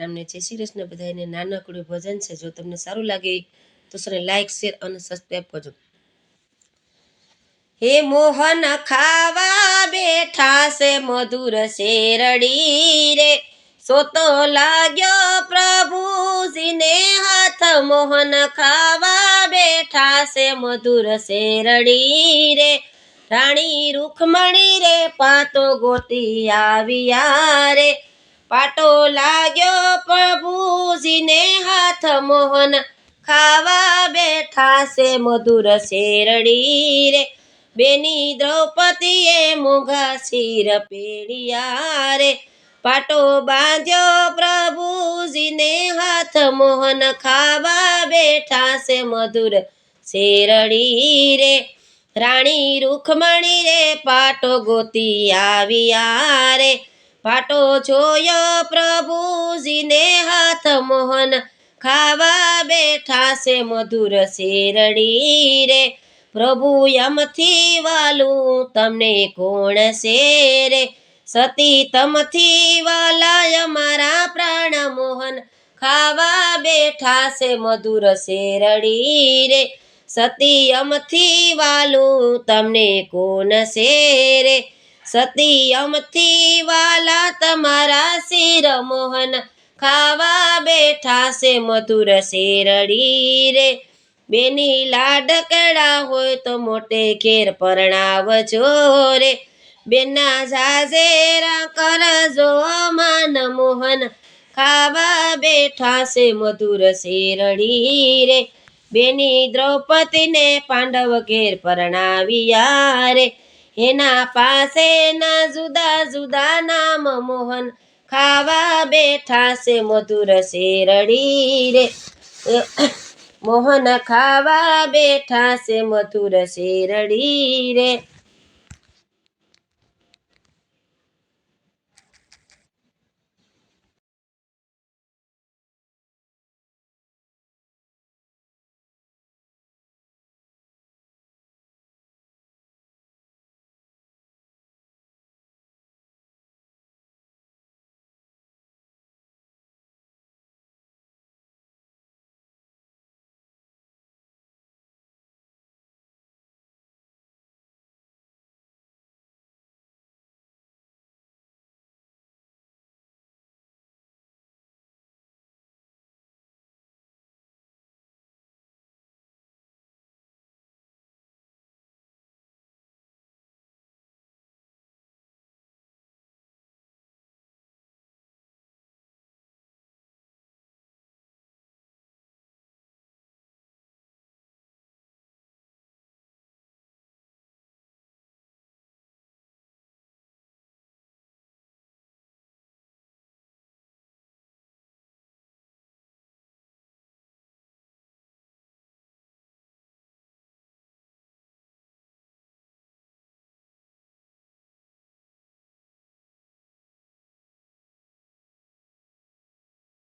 રામને જય શ્રી કૃષ્ણ બધાને નાનકડું ભજન છે. જો તમને સારું લાગે તો સર લાઈક શેર અને સબસ્ક્રાઈબ કરજો. હે મોહન ખાવા બેઠા છે મધુર શેરડી રે. સોતો લાગ્યો પ્રભુજીને હાથ. મોહન ખાવા બેઠા છે મધુર શેરડી રે. રાણી રૂખમણી રે, પાતો ગોતી આવ્યા રે. પાટો લાગ્યો પ્રભુજીને હાથ મોહન. ખાવા બેઠા છે મધુર શેરડી રે. બેની દ્રૌપદીએ મોઘા શિર પેડિયા રે. પાટો બાંધ્યો પ્રભુજીને હાથ મોહન. ખાવા બેઠા છે મધુર શેરડી રે. રાણી રૂખમણી રે પાટો ગોતી આવ્યા રે. પાટો જોયો પ્રભુજીને હાથ મોહન. ખાવા બેઠા છે મધુર શેરડી રે. પ્રભુ યમથી વાલું તમને કોણ છે રે સતી તમથી વાલાય મારા પ્રાણ મોહન. ખાવા બેઠા છે મધુર શેરડી રે. સતી યમથી વાલું તમને કોણ છે રે સતી અમથી વાલા તમારા શિર મોહન. ખાવા બેઠા છે મધુર શેરડી રે બેની લાડકડા હોય તો મોટે ઘેર પરણાવજો રે. બેના જાજેરા કરજો માન મોહન. ખાવા બેઠા છે મધુર શેરડી રે બેની દ્રૌપદીને પાંડવ ઘેર પરણાવ્યા રે. એના પાસે ના જુદા જુદા નામ મોહન ખાવા બેઠા છે, મધુર શેરડી રે. મોહન ખાવા બેઠા છે, મધુર શેરડી રે.